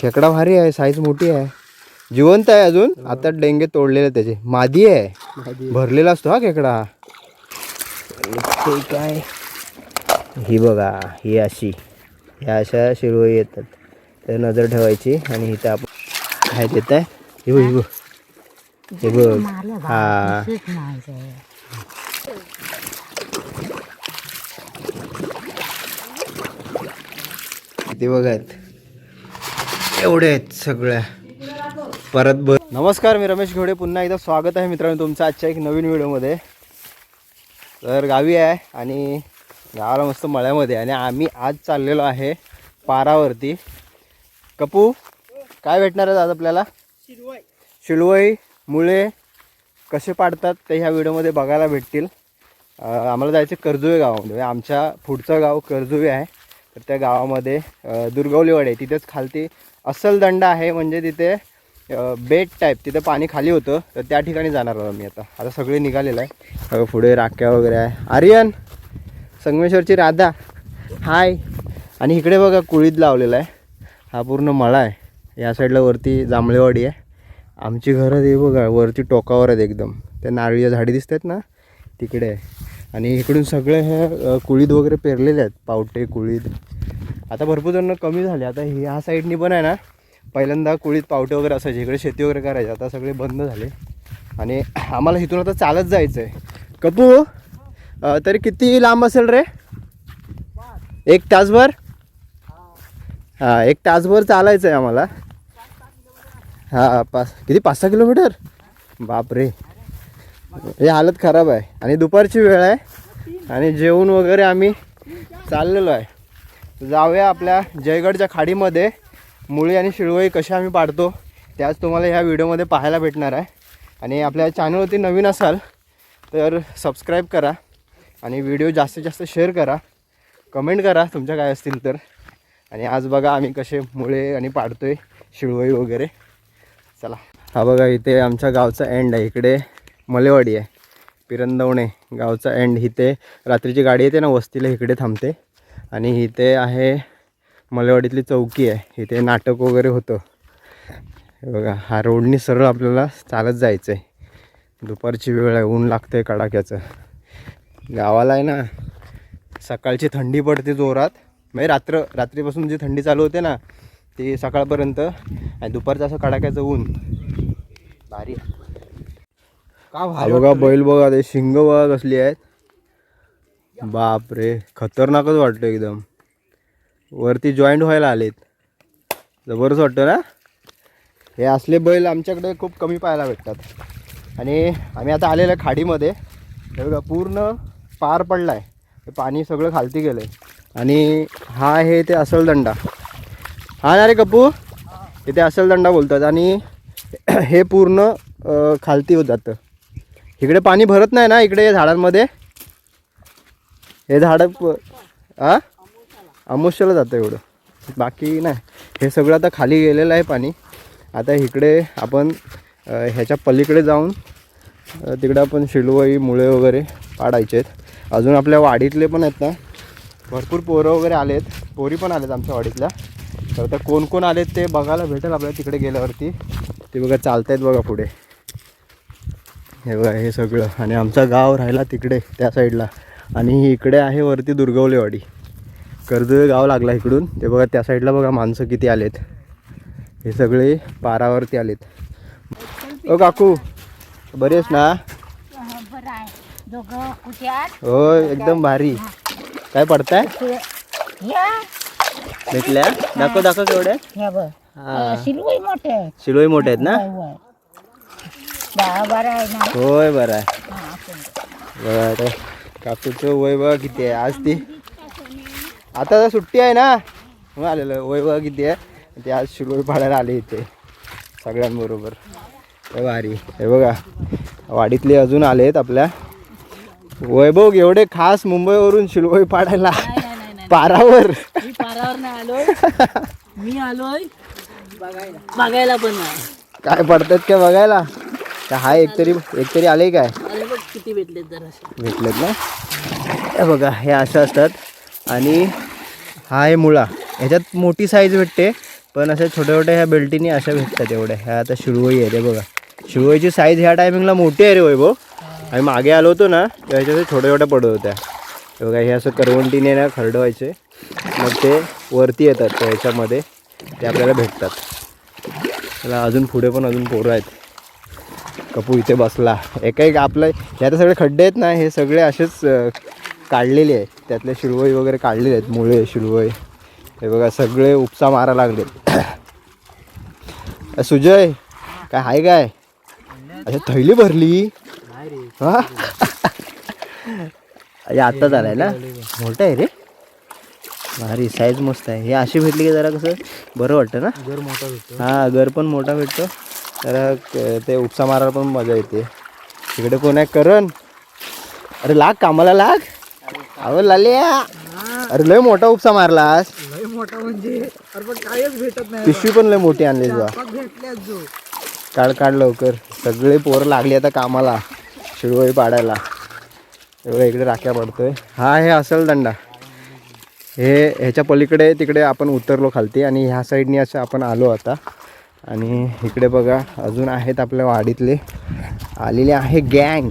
खेकडा भारी आहे साईज मोठी आहे. जिवंत आहे अजून. आता डेंगे तोडलेले त्याचे. मादी आहे. भरलेला असतो हा खेकडा. हा आहे. ही बघा ही अशी. ह्या अशा शिरवळी येतात. तर नजर ठेवायची आणि इथं आपण काय देत आहे. हे बघ, हे बघ. हे बघ. हा. किती बघायत एवढे आहेत सगळ्या परत बर नमस्कार मी रमेश घोडे. पुन्हा एकदा स्वागत आहे मित्रांनो तुमचं आजच्या एक नवीन व्हिडिओमध्ये. तर गावी आहे आणि गावाला मस्त मळ्यामध्ये आहे. आणि आम्ही आज चाललेलो आहे पारावरती. कपू काय भेटणार आहे आज आपल्याला? शिळवई मुळे कसे पाडतात ते ह्या व्हिडिओमध्ये बघायला भेटतील. आम्हाला जायचं कर्जुवे गावामध्ये. म्हणजे आमच्या पुढचं गाव कर्जुवे आहे. तर त्या गावामध्ये दुर्गवलीवाडी आहे. तिथेच खालती अस्सल दंड आहे म्हणजे तिथे बेट टाईप तिथे पाणी खाली होतं तर त्या ठिकाणी जाणार आहोत मी आता. आता सगळे निघालेलं आहे. पुढे राख्या वगैरे आहे. आर्यन! संगमेश्वरची राधा! हाय आणि इकडे बघा कुळीत लावलेला आहे. हा पूर्ण मळा आहे. या साईडला वरती जांभळेवाडी आहे. आमची घरं ते बघा वरती टोकावर आहेत एकदम. त्या नारळीच्या झाडी दिसत आहेत ना तिकडे. आहे आणि इकडून सगळे हे कुळीद वगैरे पेरलेले आहेत. पावटे कुळीद आता भरपूर जण कमी झाले. आता ह्या साईडनी पण आहे ना पहिल्यांदा कुळीत पावटे वगैरे असायचे. इकडे शेती वगैरे करायची. आता सगळे बंद झाले. आणि आम्हाला इथून आता चालत जायचं आहे कपू तरी किती लांब असेल रे? एक तासभर? हां एक तासभर चालायचं आहे आम्हाला. हा पाच किती? पाच सहा किलोमीटर? बापरे. हे हालत खराब आहे. आणि दुपारची वेळ आहे. आणि जेवण वगैरे आम्ही चाललेलो आहे. जाऊया आपल्या जयगडच्या खाडीमध्ये. मुळी आणि शिळवई कशा आम्ही पाडतो त्याच तुम्हाला ह्या व्हिडिओमध्ये पाहायला भेटणार आहे. आणि आपल्या चॅनलवरती नवीन असाल तर सबस्क्राईब करा आणि व्हिडिओ जास्तीत जास्त शेअर करा. कमेंट करा तुमच्या काय असतील तर. आणि आज बघा आम्ही कसे मुळे आणि पाडतो आहे शिळवई वगैरे. चला. हा बघा इथे आमच्या गावचा एंड आहे. इकडे मलेवाडी आहे. पिरंदवणे गावचा एंड इथे रात्रीची गाडी येते ना वस्तीला इकडे थांबते. आणि इथे आहे मलेवाडीतली चौकी आहे. इथे नाटक वगैरे होतं. बघा हा रोडनी सरळ आपल्याला चालत जायचं आहे दुपारची वेळ आहे ऊन लागतं आहे कडाक्याचं. गावाला आहे ना सकाळची थंडी पडते जोरात. म्हणजे रात्र रात्रीपासून जी थंडी चालू होते ना ती सकाळपर्यंत. आणि दुपारचं असं कडाक्याचं ऊन. भारी. हा बघा बैल बघा ते शिंग बघा कसली आहेत. बापरे खतरनाकच वाटतं एकदम. वरती जॉईंट व्हायला आलेत. जबरदस्त वाटतं ना? हे असले बैल आमच्याकडे खूप कमी पाहायला भेटतात. आणि आम्ही आता आलेलं आहे खाडीमध्ये. हे बघा पूर्ण पार पडला आहे पाणी सगळं खालती गेलं आहे आणि हा आहे ते असलदंडा हा ना रे कप्पू? इथे असलदंडा बोलतात. आणि हे पूर्ण खालती होत जातं. इकडे पाणी भरत नाही ना इकडे या झाडांमध्ये? हे झाडं प- आ? अमुष्याला जातं एवढं. बाकी नाही. हे सगळं आता खाली गेलेलं आहे पाणी. आता इकडे आपण ह्याच्या पलीकडे जाऊन तिकडे आपण शिलवई मुळे वगैरे पाडायचे आहेत. अजून आपल्या वाडीतले पण आहेत ना. भरपूर पोरं वगैरे आलेत पोरी पण आलेत आमच्या वाडीतल्या. तर आता कोण कोण आलेत ते बघायला भेटेल आपल्याला तिकडे गेल्यावरती. ते बघा चालतायत बघा पुढे. हे बघा हे सगळं. आणि आमचा गाव राहिला तिकडे त्या साईडला. आणि इकडे आहे वरती दुर्गवलेवाडी. कर्जुवे गाव लागला इकडून. ते बघा त्या साईडला बघा माणसं किती आलेत. हे सगळे पारावरती आलेत. ओ काकू बरी आहेस ना? बरं हो एकदम भारी. काय पडताय? भेटल्या? दाखव दाखव केवढ्या ह्या बघ हा. शिलवई मोठे आहे शिलोई मोठे आहेत ना होय, बारा आहे. काकूचं वय बघा किती आहे. आज ती आता तर सुट्टी आहे ना. मग आलेलं वय बघा किती आहे. ते आज शिलोई पाडायला आले इथे. सगळ्यांबरोबर. हे भारी. हे बघा. वाडीतले अजून आलेत आपल्या. वैभव एवढे खास मुंबईवरून शिलवई पाडायला. पारावर. मी पारावर नाही आलोय. मी आलोय बघायला. बघायला पण काय पडतात काय बघायला? का हा एकतरी एकतरी आले काय? बघ किती भेटलेत जरा भेटलेत ना? हे बघा हे असं असतात. आणि हा आहे मुळा. ह्याच्यात मोठी साईज भेटते पण अशा छोट्या छोट्या ह्या बेल्टीने अशा भेटतात एवढ्या. ह्या आता शिळवई आहे ते बघा. शिळवईची साईज ह्या टायमिंगला मोठी आहे रे वैभव. आणि मागे आलो होतो ना तेव्हा ह्याच्यात छोट्या छोट्या पडत होत्या. बघा हे असं करवंटीने ना खरडवायचे. मग ते वरती येतात त्या ह्याच्यामध्ये ते आपल्याला भेटतात. त्याला अजून पुढे पण अजून पोरं आहेत. कपू इथे बसला. एका एक आपलं हे आता सगळे खड्डे आहेत ना हे सगळे असेच काढलेले आहेत. त्यातले शिळवई वगैरे काढलेले आहेत मुळे शिळवई. हे बघा सगळे उपसा मारा लागलेत. अ, सुजय काय हाय काय? अच्छा थैली भरली? हा? आत्ताच आलाय ना? मोठं आहे रे. भारी साईज मस्त आहे. हे अशी भेटली की जरा कसं बरं वाटतं ना? घर मोठा होतो हा घर पण मोठा भेटतो. तर ते उपसा मारायला पण मजा येते. तिकडे कोण आहे? करण. अरे लाग कामाला लाग. अहो लालिया. अरे लय मोठा उपसा मारलास. लय मोठा म्हणजे. कायच भेटत नाही. पिशवी पण लय मोठी आणली जो. काढ काढ लवकर. सगळे पोरं लागली आता कामाला. शिळवई पाडायला. एवढं इकडे राख्या पडतोय. हा हे असेल दंडा. हे ह्याच्या पलीकडे तिकडे आपण उतरलो खालती आणि ह्या साईडनी असं आपण आलो आता. आणि इकडे बघा अजून आहेत आपल्या वाडीतले. आलेले आहे गँग.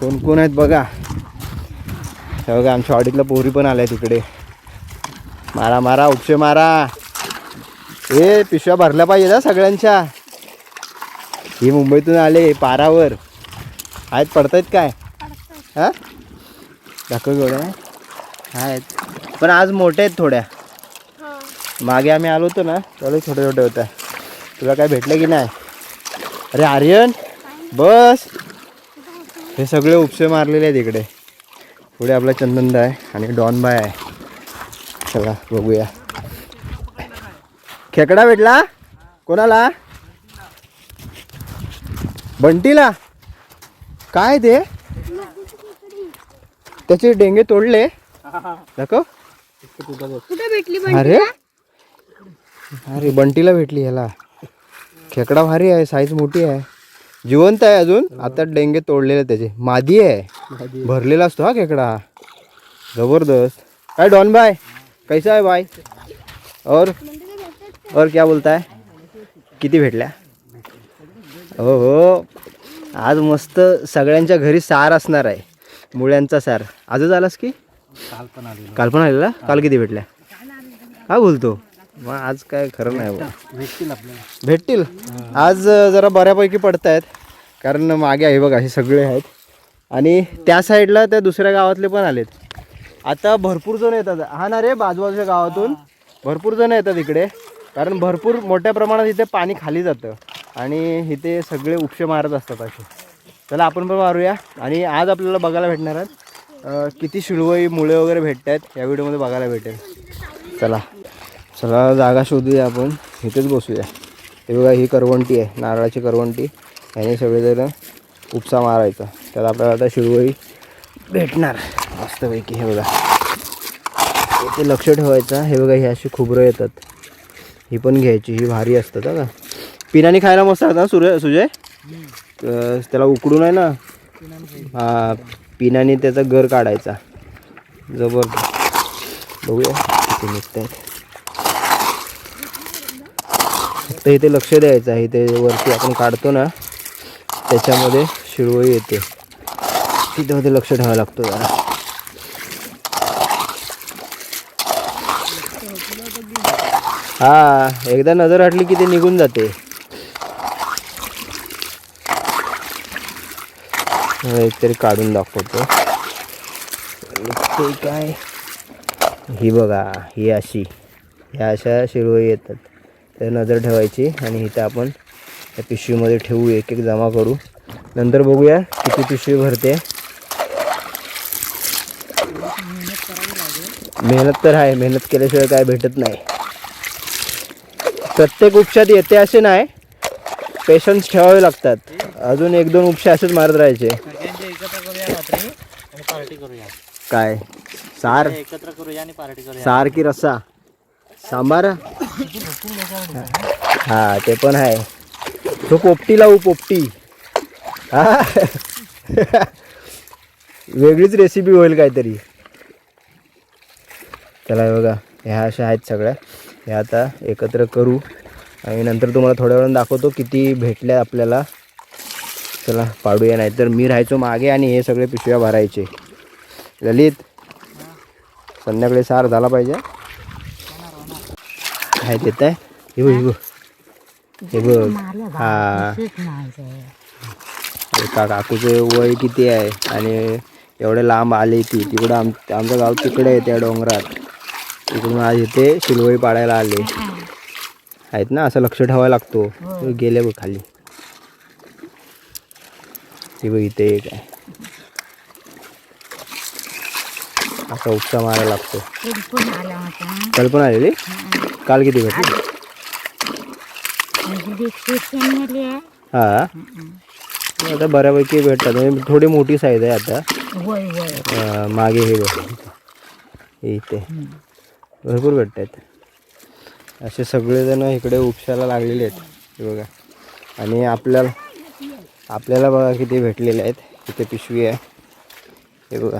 कोण कोण आहेत बघा. हे बघा आमच्या वाडीतल्या पोरी पण आल्या तिकडे मारा मारा उपशे मारा. ए पिशव्या भरल्या पाहिजे ना सगळ्यांच्या. ही मुंबईतून आले पारावर. आहेत पडतायत काय? हा? दाखव एवढ्या आहेत. पण आज मोठे आहेत थोड्या. मागे आम्ही आलो होतो ना त्यावेळेस छोट्या छोट्या होत्या. तुला काय भेटलं की नाही? अरे आर्यन बस. हे सगळे उपसे मारलेले आहेत इकडे. पुढे आपला चंदनदा आहे आणि डॉनबाय आहे. चला बघूया. खेकडा भेटला? कोणाला? बंटीला? काय ते? त्याचे डेंगे तोडले. दाखव. अरे? अरे बंटीला भेटली ह्याला खेकडा भारी आहे साईज मोठी आहे. जिवंत आहे अजून. आता डेंगे तोडलेले त्याचे. मादी आहे. भरलेला असतो हा खेकडा. जबरदस्त. काय डॉन बाय कैसा आहे बाय और? और क्या बोलता है? किती भेटल्या? हो हो. आज मस्त सगळ्यांच्या घरी सार असणार आहे. मुळ्यांचा सार. आजच आलास की? काल पण आलेलो. काल पण आलेला? काल किती भेटल्या? हा बोलतो? मग आज काय खरं नाही बा. भेटतील. आपल्याला. भेटतील? आज अ, जरा बऱ्यापैकी पडत आहेत कारण मागे आहे बघा हे सगळे आहेत. आणि त्या साईडला त्या दुसऱ्या गावातले पण आलेत. आता भरपूर जण येतात. हा ना रे बाजूबाजूच्या गावातून? भरपूर जण येतात इकडे. कारण भरपूर मोठ्या प्रमाणात इथे पाणी खाली जातं. आणि इथे सगळे उपशे मारत असतात असे. चला आपण पण मारूया. आणि आज आपल्याला बघायला भेटणार आहेत. अ, किती शिळवई मुळे वगैरे भेटत आहेत या व्हिडिओमध्ये बघायला भेटेल. चला. चला जागा शोधूया आपण. इथेच बसूया. हे बघा ही करवंटी आहे. नारळाची करवंटी. ह्याने सगळेजण उपसा मारायचा. त्याला आपल्याला आता शिरवळी भेटणार. मस्तपैकी. हे बघा. इथे लक्ष ठेवायचं. हे बघा ही अशी खुबरं येतात. ही पण घ्यायची. ही भारी असतात का? पिनाने खायला मस्त असतात ना सुरे सुजय? त्याला उकडून आहे ना? हा पिनाने त्याचा गर काढायचा. जबरदस्त. बघूया. निघत आहेत तर इथे लक्ष द्यायचं आहे. इथे वरती आपण काढतो ना त्याच्यामध्ये शिळवई येते. तिथे मध्ये लक्ष ठेवावं लागतो जरा. हा एकदा नजर हटली की ते निघून जाते. एकतरी काढून दाखवतो. ते काय? ही बघा ही अशी. ह्या अशा शिरवळी येतात. तर नजर ठेवायची आणि इथं आपण त्या पिशवीमध्ये ठेवू एक एक जमा करू. नंतर बघूया किती पिशवी भरते. मेहनत तर आहे मेहनत केल्याशिवाय काय भेटत नाही. प्रत्येक उपशात येते असे नाही. पेशन्स ठेवावे लागतात. अजून एक दोन उपशे असेच मारत राहायचे. काय? सार? एकत्र करूया आणि पार्टी करूया. सार की रस्सा? सांबार? हा ते पण आहे. तो पोपटी लावू पोपटी. हा. वेगळीच रेसिपी होईल काहीतरी. चला बघा ह्या अशा आहेत सगळ्या. ह्या आता एकत्र करू. आणि नंतर तुम्हाला थोड्या वेळानं दाखवतो किती भेटल्या आपल्याला. चला पाडूया नाही तर मी राहायचो मागे आणि हे सगळे पिशव्या भरायचे. ललित संध्याकाळी सार झाला पाहिजे. काय देत आहे. हे बघ हे बघ. हे बघ. हा. एका काकूचं वय किती आहे? आणि एवढे लांब आली ती. तिकडं आम आमचं गाव तिकडे आहे त्या डोंगरात. तिकडून आज इथे शिलवई पाडायला आले. आहेत ना? असं लक्ष ठेवायला लागतो. हे गेले बघ खाली. ती बघ इथे एक आहे. असा उपसा मारायला लागतो. तरी पण आला होता. काल पण आलेली? काल किती भेटली? म्हणजे आहे. हा. आता बऱ्यापैकी भेटतात. म्हणजे थोडी मोठी साईज आहे आता. वय वय अं, मागे हे बघ. हे इथे भरपूर भेटत आहेत असे सगळेजण इकडे उपशाला लागलेले आहेत. हे बघा. आणि आपल्याला आपल्याला बघा किती भेटलेले आहेत. इथे पिशवी आहे. हे बघा.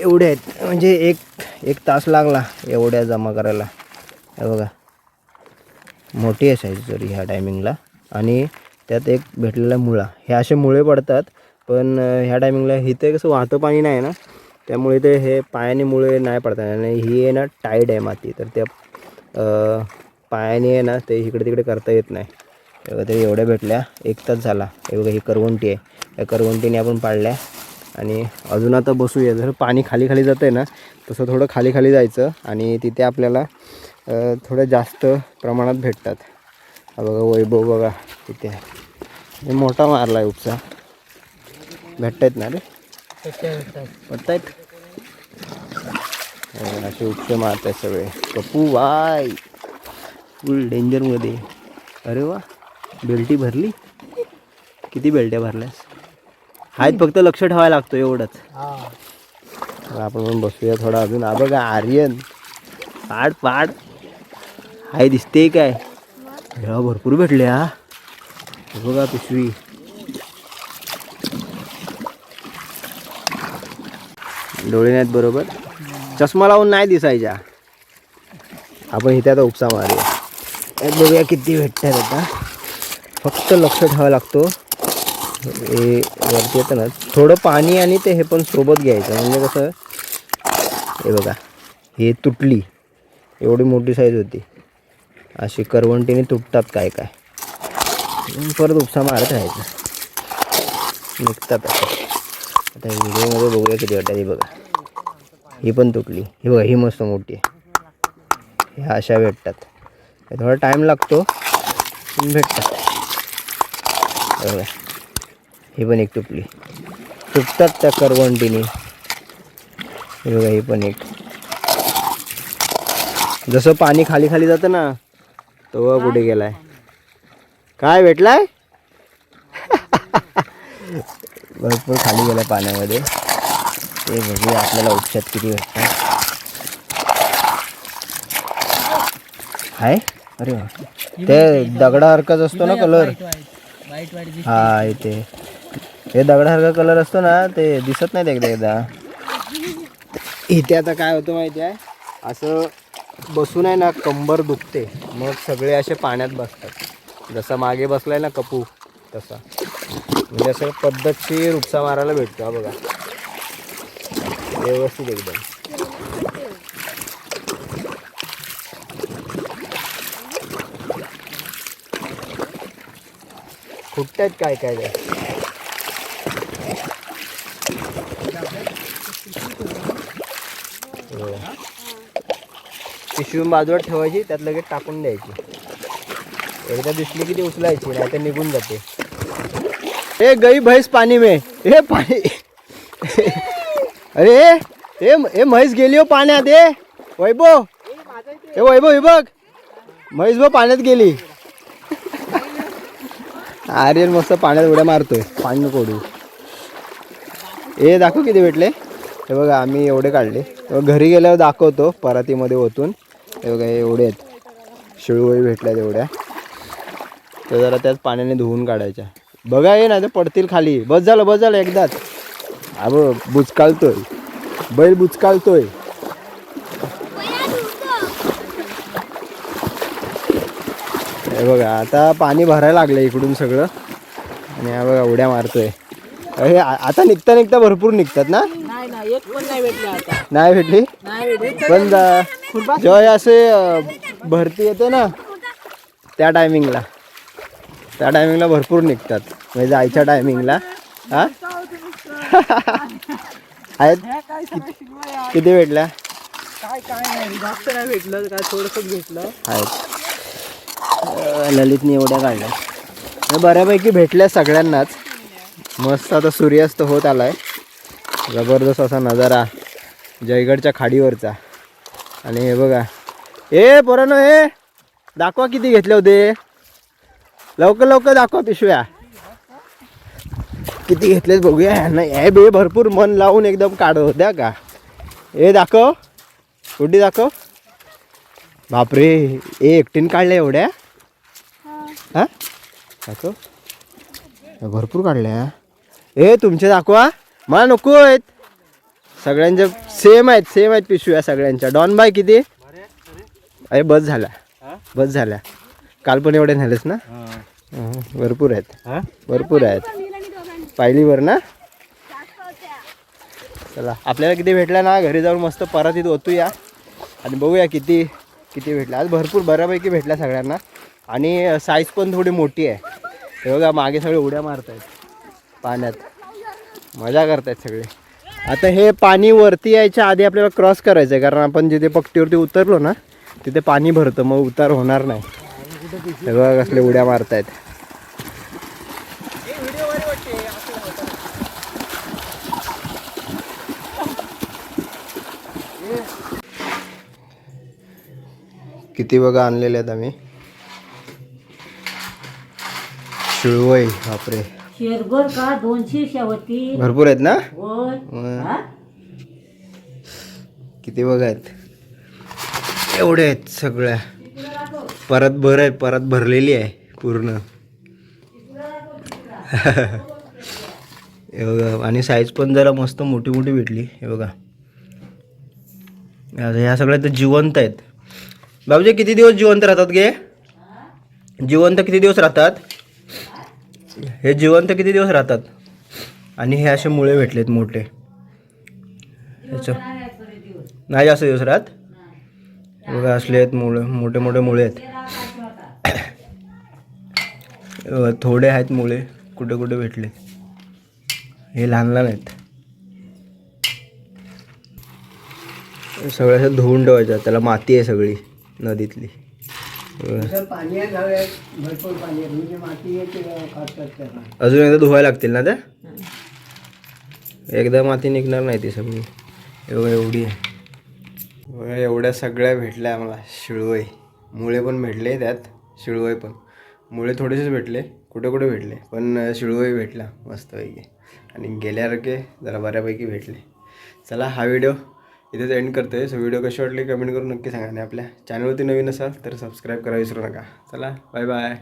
एवढे आहेत. म्हणजे एक एक तास लागला एवढ्या जमा करायला. हे बघा. मोठी आहे साईज जरी ह्या टायमिंगला आणि त्यात एक भेटलेला मुळा. हे असे मुळे पडतात पण ह्या टायमिंगला इथे कसं वाहतं पाणी नाही ना त्यामुळे ते हे पायाने मुळे नाही पडतात. आणि ही आहे ना टाईड आहे माती. तर त्या पायाने आहे ना ते इकडे तिकडे करता येत नाही. हे तरी एवढ्या भेटल्या. एक तास झाला. हे बघा ही करवंटी आहे. या करवंटीने आपण पाडल्या. आणि अजून आता बसूया. जर पाणी खाली खाली जातं आहे ना तसं थोडं खाली खाली जायचं आणि तिथे आपल्याला थोडं जास्त प्रमाणात भेटतात. हा बघा वैभव बघा तिथे. आहे हे मोठा मारला आहे उपसा. भेटत आहेत ना रे? भेटत आहेत असे उपसे मारत आहेत सगळे पप्पू वाय फुल डेंजरमध्ये अरे वा. बेल्टी भरली? किती बेल्ट्या भरल्यास? आहेत फक्त लक्ष ठेवायला लागतो एवढंच. आपण पण बसूया थोडा अजून. हा बघा आर्यन. पाड पाड. हाय दिसते काय? ह्या भरपूर भेटले हा हे बघा पिशवी. डोळे नाहीत बरोबर. चष्मा लावून नाही दिसायच्या. आपण इथे आता उपसा मारूया. यात बघूया किती भेटतात आता. फक्त लक्ष ठेवायला लागतो. हे वरती येतं ना थोडं पाणी आणि ते हे पण सोबत घ्यायचं. म्हणजे कसं हे बघा हे तुटली एवढी मोठी साईज होती. अशी करवंटीने तुटतात काय काय. परत उपसा मारत राहायचं. निघतात आता. व्हिडिओमध्ये बघूया किती वाटतं. हे बघा. ही पण तुटली. ही बघा ही मस्त मोठी आहे. ह्या अशा भेटतात. थोडा टाईम लागतो. भेटतात. बघा. ही पण एक तुटली तुटतात त्या करवंटीने हे बघा ही पण एक. जसं पाणी खाली खाली जातं ना तेव्हा कुठे गेलाय. काय भेटलाय? भरपूर खाली गेला पाण्यामध्ये. ते बघूया आपल्याला उपशात किती भेटतात. हाय? अरे. ते दगडासारखाच असतो ना कलर हा इथे हे दगडासारखा कलर असतो ना ते दिसत नाही एकदा एकदा. इथे आता काय होतं माहिती आहे? असं बसून आहे ना कंबर दुखते. मग सगळे असे पाण्यात बसतात. जसा मागे बसलाय ना कपू तसा. म्हणजे असं पद्धतशीर उपसा मारायला भेटतो हा बघा. व्यवस्थित एकदम. फुटतायत काय काय काय हो. पिशवी बाजूला ठेवायची त्यात लगेच टाकून द्यायची. एकदा दिसली की ती उचलायची नाही तर निघून जाते. ए गई भैस पाणी मे. हे पाणी. अरे हे म्हैस गेली हो पाण्यात ए. वैभव. हे वैभव हे बघ. म्हैस भाऊ पाण्यात गेली. अरे मस्त पाण्यात उड्या मारतोय. पाणी नको उडू ए दाखव किती भेटले. हे बघा आम्ही एवढे काढले. घरी गेल्यावर दाखवतो परातीमध्ये ओतून. हे बघा हे एवढे आहेत. शिळवळी भेटल्या तेवढ्या तर जरा त्याच पाण्याने धुवून काढायच्या. बघा ये ना ते पडतील खाली. बस झालं बस झालं एकदाच. बघ बुचकाळतोय. बैल बुचकाळतोय. हे बघा आता पाणी भरायला लागलं इकडून सगळं. आणि हा बघा उड्या मारतोय. हे आ- आता निघता निघता भरपूर निघतात ना? नाही भेटली. पण जा- जेव्हा हे असे अ, भरती येते ना त्या टायमिंगला त्या टायमिंगला भरपूर निघतात. म्हणजे जायच्या टायमिंगला हा? आहेत? किती भेटल्या? काय काय नाही. जास्त नाही भेटलं काय थोडंसं भेटलं. आहेत. अ, ललितने एवढ्या काढल्या. हे बऱ्यापैकी भेटल्या सगळ्यांनाच. मस्त आता सूर्यास्त होत आलाय. जबरदस्त असा नजारा जयगडच्या खाडीवरचा. आणि हे बघा. ए पोरानो हे दाखवा किती घेतले होते. लवकर लवकर दाखवा पिशव्या. किती घेतलेत बघूया. ह्यांना हे बे भरपूर मन लावून एकदम काढत होत्या का? हे दाखव. कुठे दाखव. बापरे ए एकटीन काढल्या एवढ्या? हा? दाखव. भरपूर काढल्या. ए तुमचे दाखवा. मला नको आहेत. सगळ्यांच्या सेम आहेत सेम आहेत पिशव्या सगळ्यांच्या. डॉन बाय किती? अरे बस झाल्या बस झाल्या काल पण एवढ्या नेलेस ना? हं, भरपूर आहेत. भरपूर आहेत. पाहिलीवर ना? चला आपल्याला किती भेटल्या ना? घरी जाऊन मस्त परत इथं ओतूया. आणि बघूया किती किती भेटल्या आज भरपूर बऱ्यापैकी भेटल्या सगळ्यांना. आणि साईज पण थोडी मोठी आहे. हे बघा मागे सगळे उड्या मारत आहेत पाण्यात. मजा करतायत सगळे. आता हे पाणी वरती यायच्या आधी आपल्याला क्रॉस करायचं आहे कारण आपण जिथे पट्टीवरती उतरलो ना तिथे पाणी भरतं मग उतार होणार नाही. सगळं कसले उड्या मारतायत. किती बघा आणलेले आहेत आम्ही. शिळवई बापरे. शेरभर का दोनशे शेवटी? भरपूर आहेत ना? होय. हा? किती बघा आहेत? एवढे आहेत सगळ्या. परत भर आहे परत भरलेली आहे पूर्ण. हे बघा आणि साईज पण जरा मस्त मोठी मोठी भेटली. हे बघा. आता ह्या सगळ्या तर जिवंत आहेत. बाबूजी किती दिवस जिवंत राहतात गे? जिवंत किती दिवस राहतात? हे जिवंत किती दिवस राहतात? आणि हे असे मुळे भेटलेत मोठे. ह्याचं नाही जास्त दिवस राहत? बघा असले आहेत मुळे मोठे मोठे मुळे आहेत. थोडे आहेत मुळे कुठे कुठे भेटले. हे लहान लहान आहेत. सगळ्या असं धुवून ठेवायचं त्याला माती आहे सगळी नदीतली. बघा. अजून एकदा धुवायला लागतील ना त्या? एकदा माती निघणार नाही ती सगळी. एवढं एवढी आहे. एवढ्या सगळ्या भेटल्या आम्हाला. शिळवई. मुळे पण भेटले त्यात. शिळवई पण. मुळे थोडेसेच भेटले. कुठे कुठे भेटले. पण शिळवई भेटला मस्तपैकी. आणि गेल्यासारखे जरा बऱ्यापैकी भेटले. चला हा व्हिडिओ इथेच एंड करते सो व्हिडिओ कशी वाटली? कमेंट करून नक्की सांगा आणि आपल्या चॅनलवरती नवीन असाल तर सबस्क्राईब करा विसरू नका. चला बाय बाय